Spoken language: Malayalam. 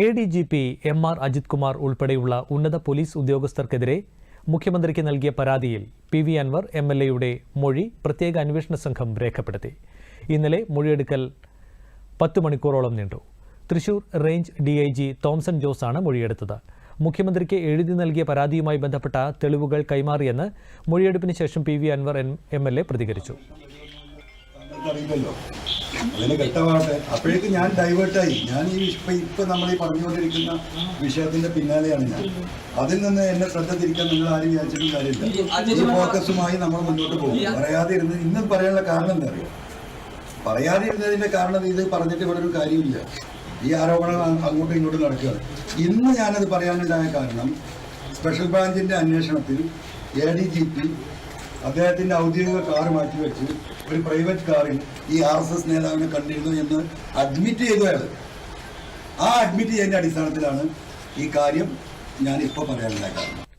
A D G P M R Ajith Kumar ഉൾപ്പെടെയുള്ള ഉന്നത പോലീസ് ഉദ്യോഗസ്ഥർക്കെതിരെ മുഖ്യമന്ത്രിക്ക് നൽകിയ പരാതിയിൽ P V Anvar M L എയുടെ മൊഴി പ്രത്യേക അന്വേഷണ സംഘം രേഖപ്പെടുത്തി. ഇന്നലെ മൊഴിയെടുക്കൽ പത്ത് മണിക്കൂറോളം നീണ്ടു. Thrissur range D I G Thomson ജോസാണ് മൊഴിയെടുത്തത്. മുഖ്യമന്ത്രിക്ക് എഴുതി നൽകിയ പരാതിയുമായി ബന്ധപ്പെട്ട തെളിവുകൾ കൈമാറിയെന്ന് മൊഴിയെടുപ്പിന് ശേഷം P V Anvar M L A പ്രതികരിച്ചു. അറിയില്ലല്ലോ. അതിന് ഘട്ടമാവട്ടെ അപ്പോഴേക്കും ഞാൻ ഡൈവേർട്ടായി ഞാൻ ഈ ഇപ്പൊ ഇപ്പൊ നമ്മൾ ഈ പറഞ്ഞുകൊണ്ടിരിക്കുന്ന വിഷയത്തിന്റെ പിന്നാലെയാണ് ഞാൻ. അതിൽ നിന്ന് എന്നെ ശ്രദ്ധ തിരിക്കാൻ നിങ്ങൾ ആരും വിചാരിച്ചിട്ടും കാര്യമില്ല. ഈ ഫോക്കസുമായി നമ്മൾ മുന്നോട്ട് പോകും. പറയാതെ ഇരുന്ന് ഇന്നും പറയാനുള്ള കാരണം എന്താ അറിയാം? പറയാതെ ഇരുന്നതിന്റെ കാരണം ഇത് പറഞ്ഞിട്ട് ഇവിടെ ഒരു കാര്യമില്ല. ഈ ആരോപണം അങ്ങോട്ടും ഇങ്ങോട്ടും നടക്കുകയാണ്. ഇന്ന് ഞാനത് പറയാനുണ്ടായ കാരണം സ്പെഷ്യൽ ബ്രാഞ്ചിന്റെ അന്വേഷണത്തിൽ എ ഡി ജി പി അദ്ദേഹത്തിന്റെ ഔദ്യോഗിക കാർ മാറ്റിവെച്ച് ഒരു പ്രൈവറ്റ് കാറിൽ ഈ ആർ എസ് എസ് നേതാവിനെ കണ്ടിരുന്നു എന്ന് അഡ്മിറ്റ് ചെയ്തു അയാൾ ആ അഡ്മിറ്റ് ചെയ്യുന്ന അടിസ്ഥാനത്തിലാണ് ഈ കാര്യം ഞാൻ ഇപ്പോൾ പറയാനുള്ള കാരണം